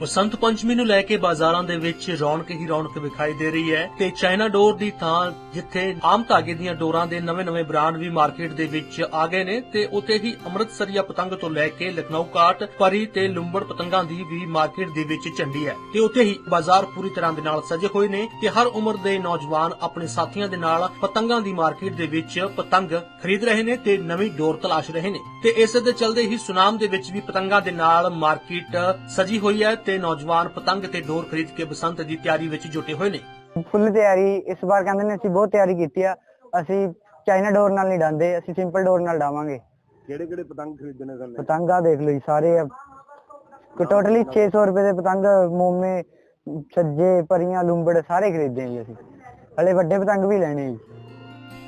ਬਸੰਤ ਪੰਚਮੀ ਨੂੰ ਲੈ ਕੇ ਬਾਜ਼ਾਰਾਂ ਦੇ ਵਿੱਚ ਰੌਣਕ ਹੀ ਰੌਣਕ ਵਿਖਾਈ ਦੇ ਰਹੀ ਹੈ ਤੇ ਚਾਈਨਾ ਡੋਰ ਦੀ ਥਾਂ ਜਿੱਥੇ ਆਮ ਧਾਗੇ ਦੀਆਂ ਡੋਰਾਂ ਦੇ ਨਵੇਂ-ਨਵੇਂ ਬ੍ਰਾਂਡ ਵੀ ਮਾਰਕੀਟ ਦੇ ਵਿੱਚ ਆ ਗਏ ਨੇ ਤੇ ਉੱਥੇ ਹੀ ਅੰਮ੍ਰਿਤਸਰੀਆ ਪਤੰਗ ਤੋਂ ਲੈ ਕੇ ਲਖਨਊ ਕਾਟ ਪਰੀ ਤੇ ਲੰਬੜ ਪਤੰਗਾਂ ਦੀ ਵੀ ਮਾਰਕੀਟ ਦੇ ਵਿੱਚ ਝੰਡੀ ਹੈ ਤੇ ਉੱਥੇ ਹੀ ਬਾਜ਼ਾਰ ਪੂਰੀ ਤਰ੍ਹਾਂ ਦੇ ਨਾਲ ਸਜੇ ਹੋਏ ਨੇ ਤੇ ਹਰ ਉਮਰ ਦੇ ਨੌਜਵਾਨ ਆਪਣੇ ਸਾਥੀਆਂ ਦੇ ਨਾਲ ਪਤੰਗਾਂ ਦੀ ਮਾਰਕੀਟ ਦੇ ਵਿੱਚ ਪਤੰਗ ਖਰੀਦ ਰਹੇ ਨੇ ਤੇ ਨਵੀਂ ਡੋਰ ਤਲਾਸ਼ ਰਹੇ ਨੇ ਤੇ ਇਸ ਦੇ ਚਲਦੇ ਹੀ ਸੁਨਾਮ ਦੇ ਵਿੱਚ ਵੀ ਪਤੰਗਾਂ ਦੇ ਨਾਲ ਮਾਰਕੀਟ ਸਜੀ ਹੋਈ ਹੈ ਤੇ ਨੌਜਵਾਨ ਪਤੰਗ ਤੇ ਡੋਰ ਖਰੀਦ ਕੇ ਬਸੰਤ ਦੀ ਤਿਆਰੀ ਵਿੱਚ ਜੁਟੇ ਹੋਏ ਨੇ। ਫੁੱਲ ਤਿਆਰੀ ਇਸ ਵਾਰ ਕਹਿੰਦੇ ਨੇ ਅਸੀਂ ਬਹੁਤ ਤਿਆਰੀ ਕੀਤੀ ਆ। ਅਸੀਂ ਚਾਈਨਾ ਡੋਰ ਨਾਲ ਨਹੀਂ ਡਾਂਦੇ ਅਸੀਂ ਸਿੰਪਲ ਡੋਰ ਨਾਲ ਡਾਵਾਂਗੇ। ਕਿਹੜੇ ਕਿਹੜੇ ਪਤੰਗ ਖਰੀਦਣੇ ਸਨ ਪਤੰਗਾ ਦੇਖ ਲਓ ਜੀ ਸਾਰੇ ਟੋਟਲੀ 600 ਰੁਪਏ ਦੇ ਪਤੰਗ ਮੋਮੇ ਛੱਜੇ ਪਰੀਆਂ ਲੂੰਬੜ ਸਾਰੇ ਖਰੀਦੇ ਜੀ ਅਸੀਂ। ਹਲੇ ਵੱਡੇ ਪਤੰਗ ਵੀ ਲੈਣੇ ਜੀ।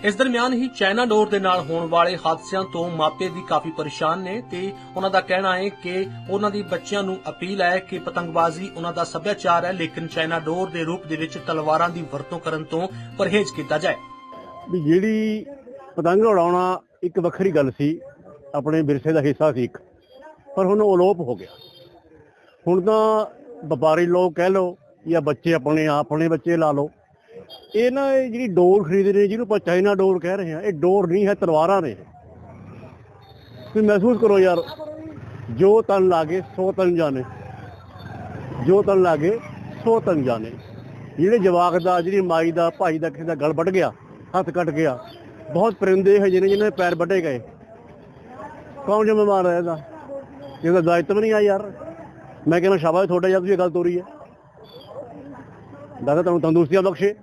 ਇਸ ਦਰਮਿਆਨ ਹੀ ਚਾਈਨਾ ਡੋਰ ਦੇ ਨਾਲ ਹੋਣ ਵਾਲੇ ਹਾਦਸਿਆਂ ਤੋਂ ਮਾਪੇ ਵੀ ਕਾਫੀ ਪਰੇਸ਼ਾਨ ਨੇ ਤੇ ਉਹਨਾਂ ਦਾ ਕਹਿਣਾ ਹੈ ਕਿ ਉਹਨਾਂ ਦੀ ਬੱਚਿਆਂ ਨੂੰ ਅਪੀਲ ਹੈ ਕਿ ਪਤੰਗਬਾਜ਼ੀ ਉਹਨਾਂ ਦਾ ਸੱਭਿਆਚਾਰ ਹੈ, ਲੇਕਿਨ ਚਾਈਨਾ ਡੋਰ ਦੇ ਰੂਪ ਦੇ ਵਿੱਚ ਤਲਵਾਰਾਂ ਦੀ ਵਰਤੋਂ ਕਰਨ ਤੋਂ ਪਰਹੇਜ਼ ਕੀਤਾ ਜਾਏ। ਵੀ ਜਿਹੜੀ ਪਤੰਗ ਉਡਾਉਣਾ ਇੱਕ ਵੱਖਰੀ ਗੱਲ ਸੀ, ਆਪਣੇ ਵਿਰਸੇ ਦਾ ਹਿੱਸਾ ਸੀ ਇੱਕ, ਪਰ ਹੁਣ ਉਹ ਅਲੋਪ ਹੋ ਗਿਆ। ਹੁਣ ਤਾਂ ਵਪਾਰੀ ਲੋਕ ਕਹਿ ਲਓ ਜਾਂ ਬੱਚੇ ਆਪਣੇ ਆਪਣੇ ਬੱਚੇ ਲਾ ਲੋ ਇਹ ਨਾ ਇਹ ਜਿਹੜੀ ਡੋਰ ਖਰੀਦ ਰਹੇ ਜਿਹਨੂੰ ਆਪਾਂ ਚਾਈਨਾ ਡੋਰ ਕਹਿ ਰਹੇ ਹਾਂ, ਇਹ ਡੋਰ ਨਹੀਂ ਹੈ, ਤਲਵਾਰਾਂ ਨੇ। ਤੁਸੀਂ ਮਹਿਸੂਸ ਕਰੋ ਯਾਰ, ਜੋ ਤਨ ਲਾਗੇ, ਸੋ ਤਨ ਜਾਣੇ। ਜੋ ਤਨ ਲਾਗੇ, ਸੋ ਤਨ ਜਾਣੇ। ਜਿਹੜੇ ਜਵਾਕ ਦਾ, ਜਿਹੜੀ ਮਾਈ ਦਾ, ਭਾਈ ਦਾ, ਕਿਸੇ ਦਾ ਗਲ ਵੱਢ ਗਿਆ, ਹੱਥ ਕੱਟ ਗਿਆ, ਬਹੁਤ ਪਰਿੰਦੇ ਹੈ ਜਿਹਨੇ ਜਿਹਨੇ ਪੈਰ ਵੱਢੇ ਗਏ। ਕੌਣ ਜ਼ਿੰਮੇਵਾਰ ਹੈ ਇਹਦਾ? ਇਹਦਾ ਦਾਇਤਵ ਨਹੀਂ ਆ ਯਾਰ। ਮੈਂ ਕਹਿੰਦਾ ਸ਼ਾਬਾਸ਼, ਤੁਹਾਡਾ ਯਾਰ ਤੁਸੀਂ ਇਹ ਗੱਲ ਤੋਰੀ ਹੈ। ਦਾਦਾ ਤੁਹਾਨੂੰ ਤੰਦਰੁਸਤੀਆਂ ਬਖਸ਼ੇ।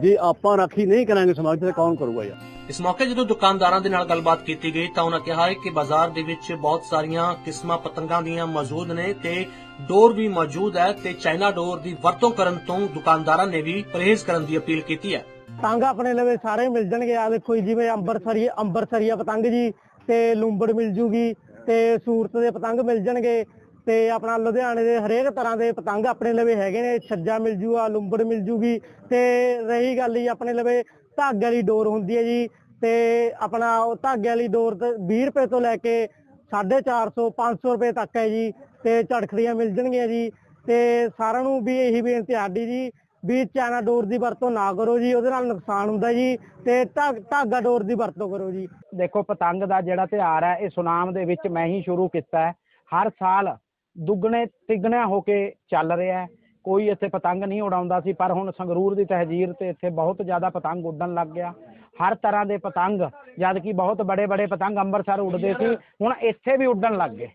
ਜੇ ਆਪਾਂ ਰਾਖੀ ਨਹੀਂ ਕਰਾਂਗੇ ਸਮਾਜ ਤੇ ਕੌਣ ਕਰੂਗਾ ਯਾਰ? ਇਸ ਮੌਕੇ ਜਦੋਂ ਦੁਕਾਨਦਾਰਾਂ ਦੇ ਨਾਲ ਗੱਲਬਾਤ ਕੀਤੀ ਗਈ ਤਾਂ ਉਹਨਾਂ ਕਿਹਾ ਹੈ ਕਿ ਬਾਜ਼ਾਰ ਦੇ ਵਿੱਚ ਬਹੁਤ ਸਾਰੀਆਂ ਕਿਸਮਾਂ ਪਤੰਗਾਂ ਦੀਆਂ ਮੌਜੂਦ ਨੇ ਤੇ ਡੋਰ ਵੀ ਮੌਜੂਦ ਹੈ ਤੇ ਚਾਈਨਾ ਡੋਰ ਦੀ ਵਰਤੋਂ ਕਰਨ ਤੋਂ ਦੁਕਾਨਦਾਰਾਂ ਨੇ ਵੀ ਪਰਹੇਜ਼ ਕਰਨ ਦੀ ਅਪੀਲ ਕੀਤੀ ਹੈ। ਪਤੰਗ ਆਪਣੇ ਲਵੇ ਸਾਰੇ ਮਿਲ ਜਾਣਗੇ। ਆ ਦੇਖੋ ਜੀ ਜਿਵੇਂ ਅੰਬਰਸਰੀ ਅੰਬਰਸਰੀਆ ਪਤੰਗ ਜੀ ਤੇ ਲੂੰਬੜ ਮਿਲ ਜੂਗੀ ਤੇ ਸੂਰਤ ਦੇ ਪਤੰਗ ਮਿਲ ਜਾਣਗੇ। ਤੇ ਆਪਣਾ ਲੁਧਿਆਣੇ ਦੇ ਹਰੇਕ ਤਰ੍ਹਾਂ ਦੇ ਪਤੰਗ ਆਪਣੇ ਲਵੇ ਹੈਗੇ ਨੇ, ਛੱਜਾ ਮਿਲ ਜੂਗਾ ਲੂੰਬੜ ਮਿਲ ਜੂਗੀ ਤੇ ਰਹੀ ਗੱਲ ਜੀ ਆਪਣੇ ਲਵੇ ਧਾਗੇ ਵਾਲੀ ਡੋਰ ਹੁੰਦੀ ਹੈ ਜੀ ਤੇ ਆਪਣਾ ਉਹ ਧਾਗੇ ਵਾਲੀ ਡੋਰ ਤੇ 20 ਰੁਪਏ ਤੋਂ ਲੈ ਕੇ 450 500 ਰੁਪਏ ਤੱਕ ਹੈ ਜੀ ਤੇ ਝੜਖੜੀਆਂ ਮਿਲ ਜਾਣਗੀਆਂ ਜੀ ਤੇ ਸਾਰਿਆਂ ਨੂੰ ਵੀ ਇਹੀ ਬੇਨਤੀ ਸਾਡੀ ਜੀ ਵੀ ਚਾਈਨਾ ਡੋਰ ਦੀ ਵਰਤੋਂ ਨਾ ਕਰੋ ਜੀ, ਉਹਦੇ ਨਾਲ ਨੁਕਸਾਨ ਹੁੰਦਾ ਜੀ ਤੇ ਧਾ- ਧਾਗਾ ਡੋਰ ਦੀ ਵਰਤੋਂ ਕਰੋ ਜੀ। ਦੇਖੋ, ਪਤੰਗ ਦਾ ਜਿਹੜਾ ਤਿਉਹਾਰ ਹੈ, ਇਹ ਸੁਨਾਮ ਦੇ ਵਿੱਚ ਮੈਂ ਹੀ ਸ਼ੁਰੂ ਕੀਤਾ ਹੈ। ਹਰ ਸਾਲ ਦੁੱਗਣੇ ਤਿੱਗਣਾ ਹੋ ਕੇ ਚੱਲ ਰਿਹਾ ਹੈ। ਕੋਈ ਇੱਥੇ ਪਤੰਗ ਨਹੀਂ ਉਡਾਉਂਦਾ ਸੀ, ਪਰ ਹੁਣ ਸੰਗਰੂਰ ਦੀ ਤਹਿਜੀਰ ਤੇ ਇੱਥੇ ਬਹੁਤ ਜ਼ਿਆਦਾ ਪਤੰਗ ਉੱਡਣ ਲੱਗ ਗਿਆ। ਹਰ ਤਰ੍ਹਾਂ ਦੇ ਪਤੰਗ, ਜਦ ਕਿ ਬਹੁਤ ਬੜੇ ਬੜੇ ਪਤੰਗ ਅੰਮ੍ਰਿਤਸਰ ਉੱਡਦੇ ਸੀ, ਹੁਣ ਇੱਥੇ ਵੀ ਉੱਡਣ ਲੱਗ ਗਏ।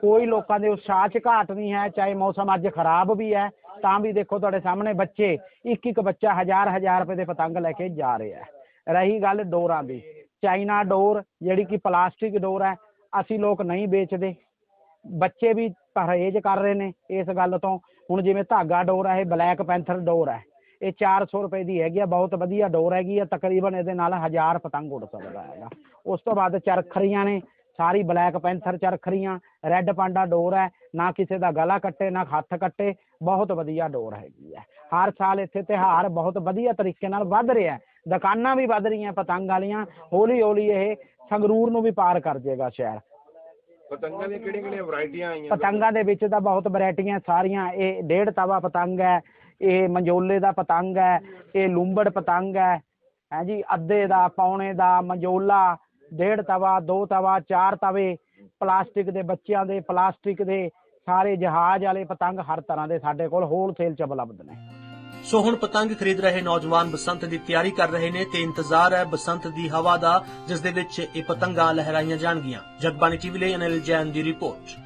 ਕੋਈ ਲੋਕਾਂ ਦੇ ਉਤਸ਼ਾਹ 'ਚ ਘਾਟ ਨਹੀਂ ਹੈ, ਚਾਹੇ ਮੌਸਮ ਅੱਜ ਖਰਾਬ ਵੀ ਹੈ, ਤਾਂ ਵੀ ਦੇਖੋ ਤੁਹਾਡੇ ਸਾਹਮਣੇ ਬੱਚੇ ਇੱਕ ਇੱਕ ਬੱਚਾ ਹਜ਼ਾਰ ਹਜ਼ਾਰ ਰੁਪਏ ਦੇ ਪਤੰਗ ਲੈ ਕੇ ਜਾ ਰਿਹਾ ਹੈ। ਰਹੀ ਗੱਲ ਡੋਰਾਂ ਦੀ, ਚਾਈਨਾ ਡੋਰ, ਜਿਹੜੀ ਕਿ ਪਲਾਸਟਿਕ ਡੋਰ ਹੈ, ਅਸੀਂ ਲੋਕ ਨਹੀਂ ਵੇਚਦੇ। ਬੱਚੇ ਵੀ ਪਰਹੇਜ਼ ਕਰ ਰਹੇ ਨੇ ਇਸ ਗੱਲ ਤੋਂ। ਹੁਣ ਜਿਵੇਂ ਧਾਗਾ ਡੋਰ ਹੈ ਇਹ ਬਲੈਕ ਪੈਂਥਰ ਡੋਰ ਹੈ ਇਹ 400 ਰੁਪਏ ਦੀ ਹੈਗੀ ਆ, ਬਹੁਤ ਵਧੀਆ ਡੋਰ ਹੈਗੀ ਆ। ਤਕਰੀਬਨ ਇਹਦੇ ਨਾਲ 1000 ਪਤੰਗ ਉੱਡ ਸਕਦਾ ਹੈਗਾ। ਉਸ ਤੋਂ ਬਾਅਦ ਚਰਖਰੀਆਂ ਨੇ, ਸਾਰੀ ਬਲੈਕ ਪੈਂਥਰ ਚਰਖੜੀਆਂ ਰੈੱਡ ਪਾਂਡਾ ਡੋਰ ਹੈ ਨਾ ਕਿਸੇ ਦਾ ਗਲਾ ਕੱਟੇ, ਨਾ ਹੱਥ ਕੱਟੇ, ਬਹੁਤ ਵਧੀਆ ਡੋਰ ਹੈਗੀ ਹੈ ਹਰ ਸਾਲ ਇੱਥੇ ਤਿਉਹਾਰ ਬਹੁਤ ਵਧੀਆ ਤਰੀਕੇ ਨਾਲ ਵੱਧ ਰਿਹਾ ਦੁਕਾਨਾਂ ਵੀ ਵੱਧ ਰਹੀਆਂ, ਪਤੰਗ ਵਾਲੀਆਂ ਹੌਲੀ ਹੌਲੀ ਇਹ ਸੰਗਰੂਰ ਨੂੰ ਵੀ ਪਾਰ ਕਰ ਜਾਏਗਾ ਸ਼ਹਿਰ। ਪਤੰਗਾਂ ਦੀਆਂ ਕਿਹੜੀਆਂ ਕਿਹੜੀਆਂ ਵੈਰਾਈਟੀਆਂ ਆਈਆਂ ਪਤੰਗਾਂ ਦੇ ਵਿੱਚ ਤਾਂ ਬਹੁਤ ਵੈਰਾਈਟੀਆਂ ਸਾਰੀਆਂ। ਇਹ ਡੇਢ ਤਵਾ ਪਤੰਗ ਹੈ ਇਹ ਮੰਜੋਲੇ ਦਾ ਪਤੰਗ ਹੈ ਇਹ ਲੂੰਬੜ ਪਤੰਗ ਹੈ ਹੈ ਜੀ ਅੱਧੇ ਦਾ ਪੌਣੇ ਦਾ ਮੰਜੋਲਾ ਡੇਢ ਤਵਾ ਦੋ ਤਵਾ ਚਾਰ ਤਵੇ ਪਲਾਸਟਿਕ ਦੇ ਬੱਚਿਆਂ ਦੇ ਪਲਾਸਟਿਕ ਦੇ ਸਾਰੇ ਜਹਾਜ਼ ਵਾਲੇ ਪਤੰਗ ਹਰ ਤਰ੍ਹਾਂ ਦੇ ਸਾਡੇ ਕੋਲ ਹੋਲਸੇਲ ਚ ਉਪਲਬਧ ਨੇ। ਸੋ ਹੁਣ ਪਤੰਗ ਖਰੀਦ ਰਹੇ ਨੌਜਵਾਨ ਬਸੰਤ ਦੀ ਤਿਆਰੀ ਕਰ ਰਹੇ ਨੇ ਤੇ ਇੰਤਜ਼ਾਰ ਹੈ ਬਸੰਤ ਦੀ ਹਵਾ ਦਾ ਜਿਸ ਦੇ ਵਿੱਚ ਇਹ ਪਤੰਗਾਂ ਲਹਿਰਾਈਆਂ ਜਾਣਗੀਆਂ। ਜਗਬਾਣੀ ਟੀਵੀ ਲਈ ਅਨਿਲ ਜੈਨ ਦੀ ਰਿਪੋਰਟ।